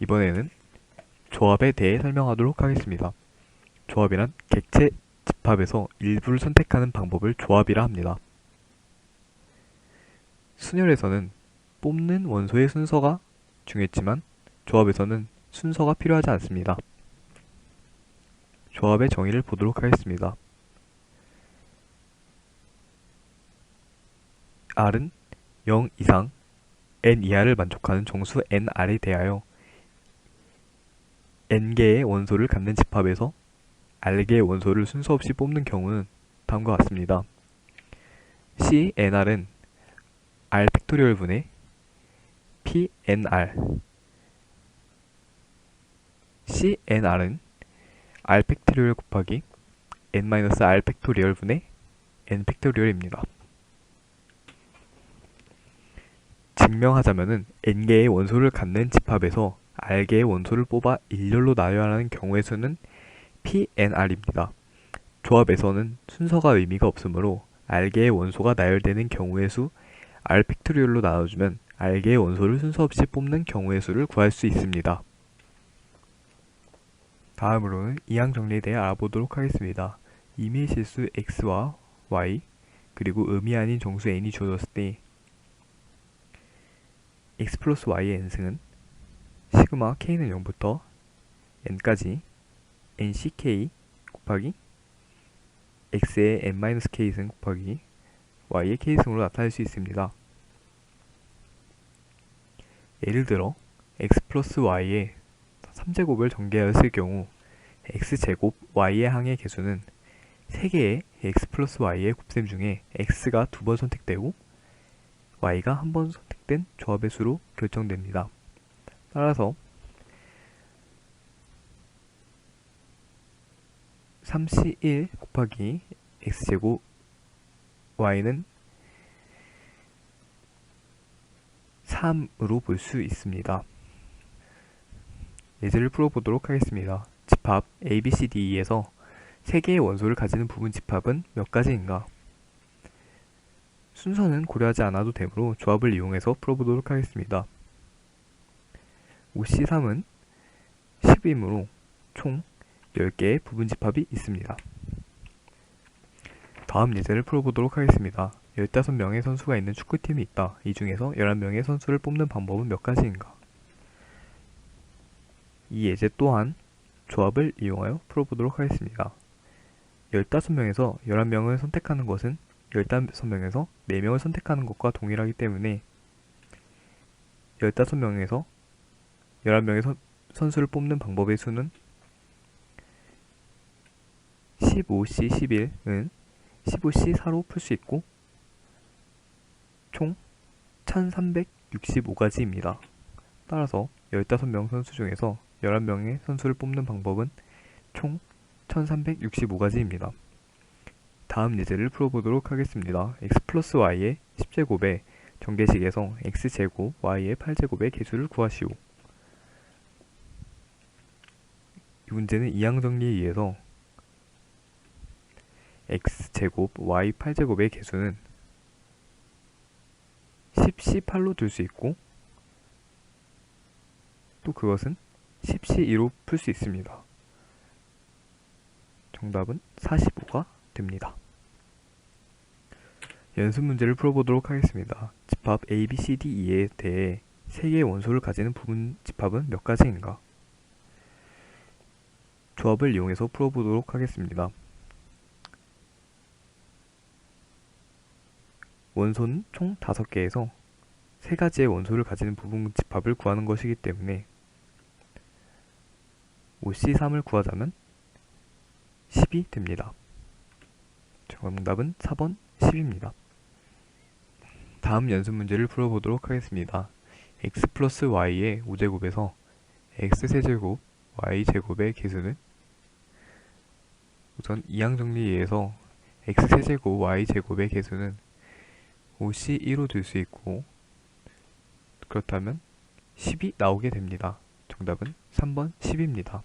이번에는 조합에 대해 설명하도록 하겠습니다. 조합이란 객체 집합에서 일부를 선택하는 방법을 조합이라 합니다. 순열에서는 뽑는 원소의 순서가 중요했지만 조합에서는 순서가 필요하지 않습니다. 조합의 정의를 보도록 하겠습니다. R은 0 이상 n 이하를 만족하는 정수 nr에 대하여 n개의 원소를 갖는 집합에서 r개의 원소를 순서 없이 뽑는 경우는 다음과 같습니다. C nr은 r 팩토리얼 분의 p nr C nr은 r 팩토리얼 곱하기 n-r 팩토리얼 분의 n 팩토리얼입니다. 증명하자면은 n개의 원소를 갖는 집합에서 r개의 원소를 뽑아 일렬로 나열하는 경우의 수는 pnr입니다. 조합에서는 순서가 의미가 없으므로 r개의 원소가 나열되는 경우의 수 r 팩토리얼로 나눠주면 r개의 원소를 순서 없이 뽑는 경우의 수를 구할 수 있습니다. 다음으로는 이항 정리에 대해 알아보도록 하겠습니다. 임의 실수 x와 y 그리고 의미 아닌 정수 n이 주어졌을 때 x 플러스 y의 n승은 시그마 k는 0부터 n까지 nck 곱하기 x의 n-k승 곱하기 y의 k승으로 나타낼 수 있습니다. 예를 들어 x 플러스 y의 3제곱을 전개하였을 경우 x제곱 y의 항의 개수는 3개의 x 플러스 y의 곱셈 중에 x가 두 번 선택되고 y가 한 번 선택된 조합의 수로 결정됩니다. 따라서 3c1 곱하기 x제곱 y는 3으로 볼 수 있습니다. 예제를 풀어보도록 하겠습니다. 집합 A, B, C, D에서 3개의 원소를 가지는 부분 집합은 몇 가지인가? 순서는 고려하지 않아도 되므로 조합을 이용해서 풀어보도록 하겠습니다. OC3은 10이므로 총 10개의 부분 집합이 있습니다. 다음 예제를 풀어보도록 하겠습니다. 15명의 선수가 있는 축구팀이 있다. 이 중에서 11명의 선수를 뽑는 방법은 몇 가지인가? 이 예제 또한 조합을 이용하여 풀어보도록 하겠습니다. 15명에서 11명을 선택하는 것은 15명에서 4명을 선택하는 것과 동일하기 때문에 15명에서 11명의 선, 선수를 뽑는 방법의 수는 15C 11은 15C 4로 풀 수 있고 총 1365가지입니다. 따라서 15명 선수 중에서 11명의 선수를 뽑는 방법은 총 1365가지입니다. 다음 예제를 풀어보도록 하겠습니다. x 플러스 y의 10제곱에 전개식에서 x제곱 y의 8제곱의 개수를 구하시오. 이 문제는 이항 정리에 의해서 x제곱 y 8제곱의 개수는 10c 8로 둘 수 있고 또 그것은 10c 2로 풀 수 있습니다. 정답은 45가 됩니다. 연습 문제를 풀어보도록 하겠습니다. 집합 A, B, C, D, E에 대해 3개의 원소를 가지는 부분 집합은 몇 가지인가? 조합을 이용해서 풀어보도록 하겠습니다. 원소는 총 5개에서 3가지의 원소를 가지는 부분 집합을 구하는 것이기 때문에 OC3을 구하자면 10이 됩니다. 정답은 4번 10입니다. 다음 연습 문제를 풀어보도록 하겠습니다. x 플러스 y의 5제곱에서 x세제곱 y제곱의 개수는 우선 이항 정리에 의해서 x세제곱 y제곱의 개수는 5c2로 둘수 있고 그렇다면 10이 나오게 됩니다. 정답은 3번 10입니다.